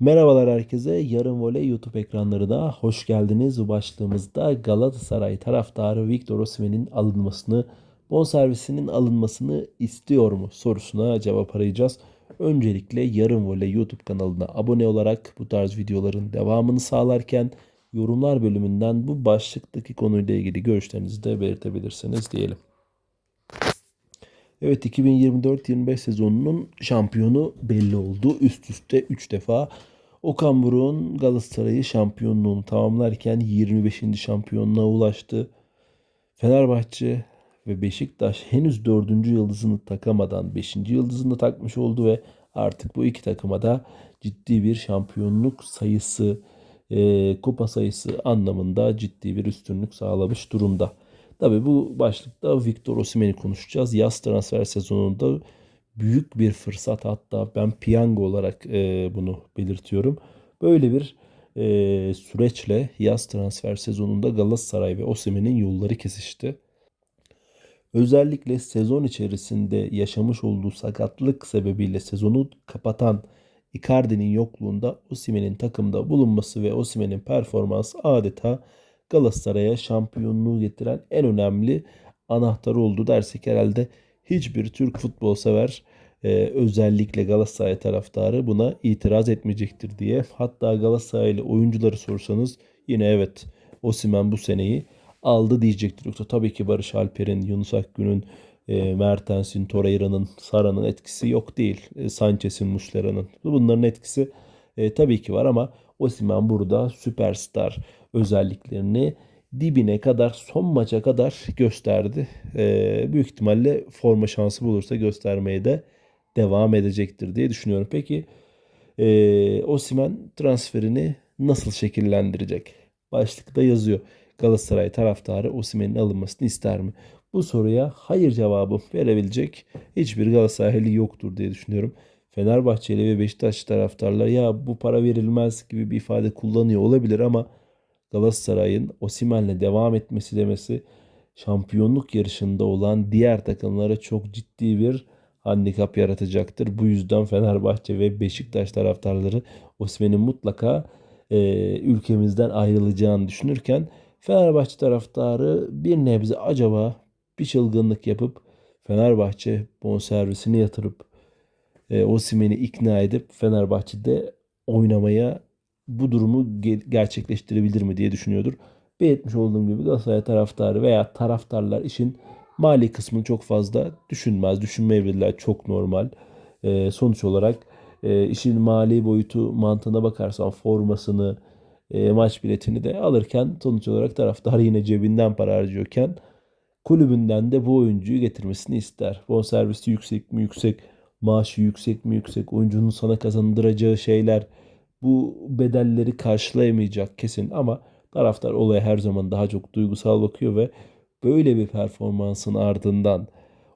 Merhabalar herkese. Yarın Voley YouTube ekranlarına hoş geldiniz. Bu başlığımızda Galatasaray taraftarı Victor Osimhen'in alınmasını, bonservisinin alınmasını istiyor mu sorusuna cevap arayacağız. Öncelikle Yarın Voley YouTube kanalına abone olarak bu tarz videoların devamını sağlarken yorumlar bölümünden bu başlıktaki konuyla ilgili görüşlerinizi de belirtebilirsiniz diyelim. Evet 2024-25 sezonunun şampiyonu belli oldu. Üst üste 3 defa Okan Buruk'un Galatasaray'ı şampiyonluğunu tamamlarken 25. şampiyonluğa ulaştı. Fenerbahçe ve Beşiktaş henüz 4. yıldızını takamadan 5. yıldızını takmış oldu ve artık bu iki takıma da ciddi bir şampiyonluk sayısı, e, kupa sayısı anlamında ciddi bir üstünlük sağlamış durumda. Tabii bu başlıkta Victor Osimhen'i konuşacağız. Yaz transfer sezonunda büyük bir fırsat hatta ben piyango olarak e, bunu belirtiyorum. Böyle bir e, süreçle yaz transfer sezonunda Galatasaray ve Osimhen'in yolları kesişti. Özellikle sezon içerisinde yaşamış olduğu sakatlık sebebiyle sezonu kapatan Icardi'nin yokluğunda Osimhen'in takımda bulunması ve Osimhen'in performansı adeta Galatasaray'a şampiyonluğu getiren en önemli anahtarı oldu dersek herhalde hiçbir Türk futbol sever e, özellikle Galatasaray taraftarı buna itiraz etmeyecektir diye. Hatta Galatasaraylı oyuncuları sorsanız yine evet Osimhen bu seneyi aldı diyecektir. Yoksa tabii ki Barış Alper'in, Yunus Akgün'ün, e, Mertens'in, Torreira'nın, Sara'nın etkisi yok değil. E, Sanchez'in, Muslera'nın. Bunların etkisi e, tabii ki var ama Osimhen burada süperstar özelliklerini dibine kadar son maça kadar gösterdi. E, büyük ihtimalle forma şansı bulursa göstermeye de devam edecektir diye düşünüyorum. Peki e, Osimhen transferini nasıl şekillendirecek? Başlıkta yazıyor. Galatasaray taraftarı Osimhen'in alınmasını ister mi? Bu soruya hayır cevabı verebilecek hiçbir Galatasaraylı yoktur diye düşünüyorum. Fenerbahçeli ve Beşiktaş taraftarlar ya bu para verilmez gibi bir ifade kullanıyor olabilir ama Galatasaray'ın Osimhen'le devam etmesi demesi şampiyonluk yarışında olan diğer takımlara çok ciddi bir handikap yaratacaktır. Bu yüzden Fenerbahçe ve Beşiktaş taraftarları Osimhen'in mutlaka e, ülkemizden ayrılacağını düşünürken Fenerbahçe taraftarı bir nebze acaba bir çılgınlık yapıp Fenerbahçe bonservisini yatırıp e, Osimhen'i ikna edip Fenerbahçe'de oynamaya bu durumu gerçekleştirebilir mi diye düşünüyordur. Belirtmiş olduğum gibi Galatasaray taraftarı veya taraftarlar işin mali kısmını çok fazla düşünmez. Düşünmeyebilirler çok normal. E, sonuç olarak e, işin mali boyutu mantığına bakarsan formasını, e, maç biletini de alırken sonuç olarak taraftar yine cebinden para harcıyorken kulübünden de bu oyuncuyu getirmesini ister. Bonservisi yüksek mi yüksek, maaşı yüksek mi yüksek, oyuncunun sana kazandıracağı şeyler bu bedelleri karşılayamayacak kesin ama taraftar olaya her zaman daha çok duygusal bakıyor ve böyle bir performansın ardından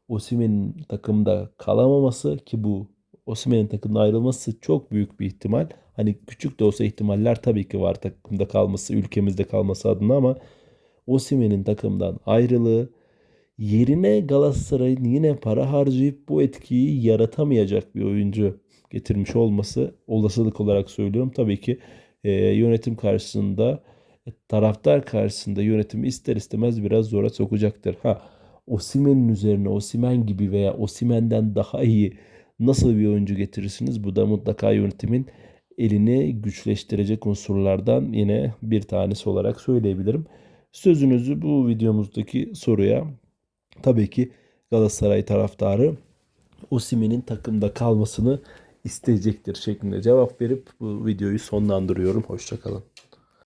Osimhen'in takımda kalamaması ki bu Osimhen'in takımda ayrılması çok büyük bir ihtimal. Hani küçük de olsa ihtimaller tabii ki var takımda kalması, ülkemizde kalması adına ama Osimhen'in takımdan ayrılığı yerine Galatasaray'ın yine para harcayıp bu etkiyi yaratamayacak bir oyuncu getirmiş olması olasılık olarak söylüyorum. Tabii ki e, yönetim karşısında taraftar karşısında yönetimi ister istemez biraz zora sokacaktır. Ha Osimen'in üzerine Osimen gibi veya Osimen'den daha iyi nasıl bir oyuncu getirirsiniz? Bu da mutlaka yönetimin elini güçleştirecek unsurlardan yine bir tanesi olarak söyleyebilirim. Sözünüzü bu videomuzdaki soruya tabii ki Galatasaray taraftarı Osimen'in takımda kalmasını isteyecektir şeklinde cevap verip bu videoyu sonlandırıyorum. Hoşçakalın.